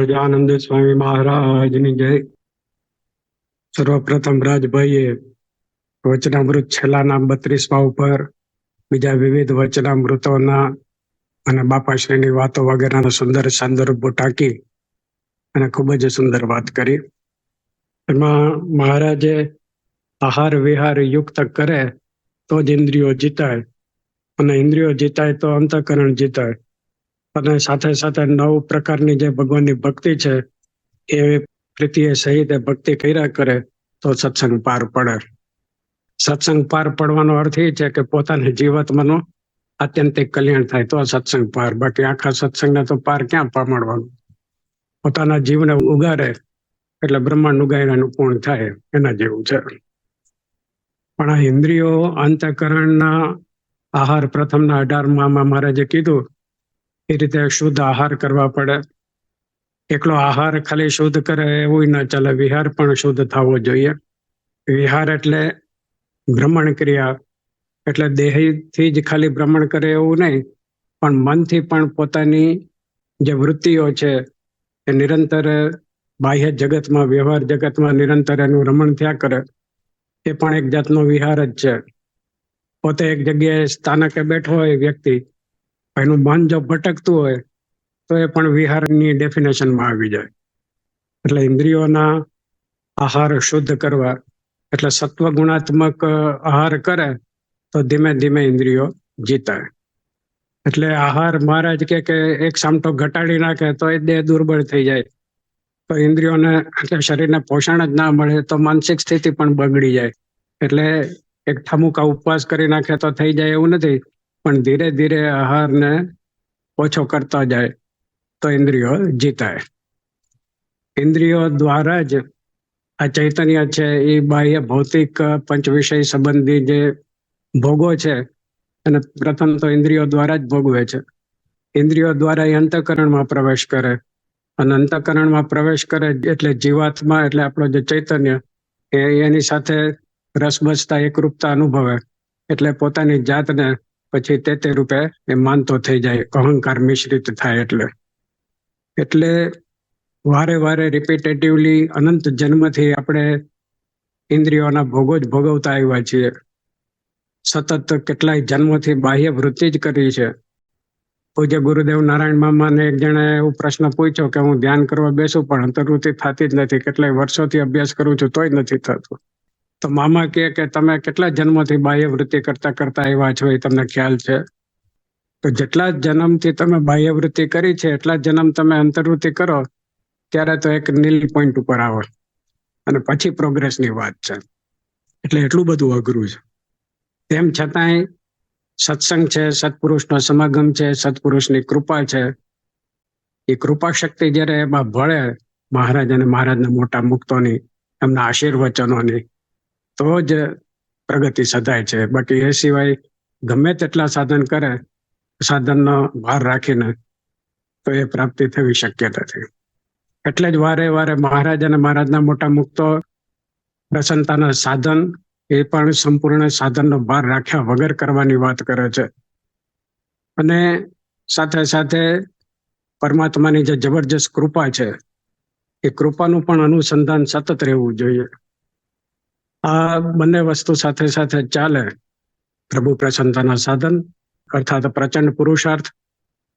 સહજાનંદ સ્વામી મહારાજની જય. સર્વપ્રથમ રાજભાઈએ વચનામૃત છેલ્લાના બત્રીસમાં ઉપર બીજા વિવિધ વચનામૃતોના અને બાપાશ્રીની વાતો વગેરેના સુંદર સંદર્ભો ટાંકી અને ખૂબ જ સુંદર વાત કરી. એમાં મહારાજે આહાર વિહાર યુક્ત કરે તો જ ઇન્દ્રિયો જીતાય અને ઇન્દ્રિયો જીતાય તો અંતઃકરણ જીતાય. અને સાથે સાથે નવ પ્રકારની જે ભગવાનની ભક્તિ છે, એ પ્રીતિએ સહિત ભક્તિ કર્યા કરે, તો સત્સંગ પાર પડે. સત્સંગ પાર પડવાનો અર્થ એ છે કે પોતાની જીવાત્માનું આત્યંતિક કલ્યાણ થાય, તો સત્સંગ પાર. બાકી આખા સત્સંગને તો પાર ક્યાં પામડવાનું? પોતાના જીવને ઉગારે, એટલે બ્રહ્માંડ ઉગાડવાનું પૂર્ણ થાય, એના જેવું છે. પણ આ ઇન્દ્રિયો અંતકરણના આહાર પ્રથમના અઢારમાં જે કીધું એ રીતે શુદ્ધ આહાર કરવા પડે. એકલો આહાર ખાલી શુદ્ધ કરે એવું ન ચાલે. વિહાર પણ શુદ્ધ થવો જોઈએ. વિહાર એટલે ભ્રમણ ક્રિયા. એટલે દેહથી જ ખાલી ભ્રમણ કરે એવું નહીં, પણ મનથી પણ પોતાની જે વૃત્તિઓ છે, એ નિરંતર બાહ્ય જગતમાં, વ્યવહાર જગતમાં નિરંતર એનું રમણ થયા કરે. એ પણ એક જાતનો વિહાર જ છે. પોતે એક જગ્યાએ સ્થાનકે બેઠો હોય વ્યક્તિ એનું મન જો ભટકતું હોય, તો એ પણ વિહારની ડેફિનેશનમાં આવી જાય. એટલે ઇન્દ્રિયોના આહાર શુદ્ધ કરવા, એટલે સત્વ ગુણાત્મક આહાર કરે, તો ધીમે ધીમે ઇન્દ્રિયો જીતાય. એટલે આહાર મહારાજ કે કે એક સામટો ઘટાડી નાખે, તો એ દેહ દુર્બળ થઈ જાય. તો ઇન્દ્રિયોને, એટલે શરીરને પોષણ જ ના મળે, તો માનસિક સ્થિતિ પણ બગડી જાય. એટલે એક ઠમુકા ઉપવાસ કરી નાખે તો થઈ જાય એવું નથી. પણ ધીરે ધીરે આહારને ઓછો કરતા જાય તો ઇન્દ્રિયો જીતાય. ઇન્દ્રિયો દ્વારા જ આ ચૈતન્ય છે એ બાહ્ય ભૌતિક પંચ વિષય સંબંધી જે ભોગો છે અને પ્રથમ તો ઇન્દ્રિયો દ્વારા જ ભોગવે છે. ઇન્દ્રિયો દ્વારા એ અંતકરણમાં પ્રવેશ કરે. અને અંતકરણમાં પ્રવેશ કરે એટલે જીવાત્મા એટલે આપણો જે ચૈતન્ય એ એની સાથે રસબસતા, એકરૂપતા અનુભવે. એટલે પોતાની જાતને પછી તે તે રૂપે એ માનતો થઈ જાય, અહંકાર મિશ્રિત થાય એટલે. એટલે વારે વારે રિપીટેટિવલી અનંત જન્મથી આપણે ઇન્દ્રિયોના ભોગો જ ભોગવતા આવ્યા છીએ. સતત કેટલાય જન્મથી બાહ્ય વૃત્તિ જ કરી છે. પૂજ્ય ગુરુદેવ નારાયણ મામાને એક જણે એવો પ્રશ્ન પૂછ્યો કે હું ધ્યાન કરવા બેસું પણ અંતર્વૃત્તિ થતી જ નથી. કેટલાય વર્ષોથી અભ્યાસ કરું છું, તોય નથી થતું. તો મામા કહે કે તમે કેટલા જન્મથી બાહ્ય વૃત્તિ કરતા કરતા આવ્યા છો એ તમને ખ્યાલ છે? તો જેટલા જન્મથી તમે બાહ્ય વૃત્તિ કરી છે, એટલા જન્મ તમે અંતર્વૃત્તિ કરો, ત્યારે તો એક નીલ પોઈન્ટ ઉપર આવો. અને પછી પ્રોગ્રેસની વાત છે. એટલે એટલું બધું અઘરું છે. તેમ છતાંય સત્સંગ છે, સત્પુરુષનો સમાગમ છે, સત્પુરુષની કૃપા છે. એ કૃપા શક્તિ જ્યારે એમાં ભળે, મહારાજ અને મહારાજના મોટા મુક્તોની, એમના આશીર્વચનોની તો જ પ્રગતિ સધાય છે. બાકી એ સિવાય ગમે તેટલા સાધન કરે, સાધનનો ભાર રાખીને તો એ પ્રાપ્તિ થવી શક્ય નથી એટલે જ વારે વારે મહારાજ અને મહારાજના મોટા મુક્તો પ્રસન્નતાના સાધન એ પણ સંપૂર્ણ સાધનનો ભાર રાખ્યા વગર કરવાની વાત કરે છે. અને સાથે સાથે પરમાત્માની જે જબરજસ્ત કૃપા છે, એ કૃપાનું પણ અનુસંધાન સતત રહેવું જોઈએ. આ બંને વસ્તુ સાથે સાથે ચાલે પ્રભુ પ્રસન્નતાના સાધન, અર્થાત પ્રચંડ પુરુષાર્થ,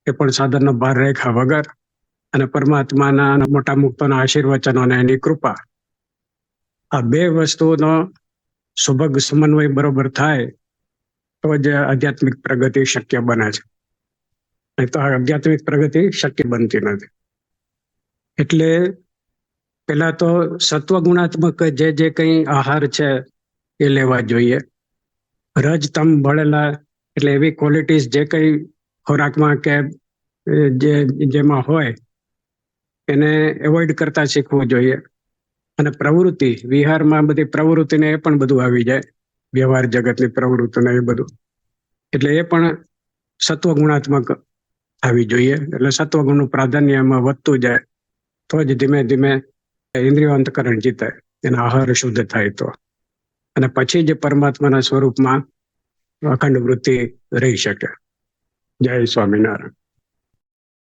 એ પણ સાધનનો ભાર રેખા વગર, અને પરમાત્માના મોટા મુક્તોના આશીર્વચનો અને એની કૃપા. આ બે વસ્તુનો સુભગ સમન્વય બરોબર થાય, તો જ આધ્યાત્મિક પ્રગતિ શક્ય બને છે. નહીં તો આધ્યાત્મિક પ્રગતિ શક્ય બનતી નથી. એટલે પેલા તો સત્વગુણાત્મક જે જે કંઈ આહાર છે એ લેવા જોઈએ. રજ, તમ, ભળેલા એટલે એવી ક્વોલિટીઝ જે કંઈ ખોરાકમાં કે જે, જેમાં હોય એને એવોઇડ કરતા શીખવું જોઈએ. અને પ્રવૃત્તિ, વિહારમાં બધી પ્રવૃત્તિને એ પણ બધું આવી જાય. વ્યવહાર જગતની પ્રવૃત્તિને એ બધું. એટલે એ પણ સત્વગુણાત્મક આવી જોઈએ. એટલે સત્વગુણનું પ્રાધાન્ય એમાં વધતું જાય. તો જ ધીમે ધીમે ઇન્દ્રિયો અંતકરણ જીતાય એના આહાર શુદ્ધ થાય તો. અને પછી જ પરમાત્માના સ્વરૂપમાં અખંડ વૃત્તિ રહી શકે. જય સ્વામિનારાયણ.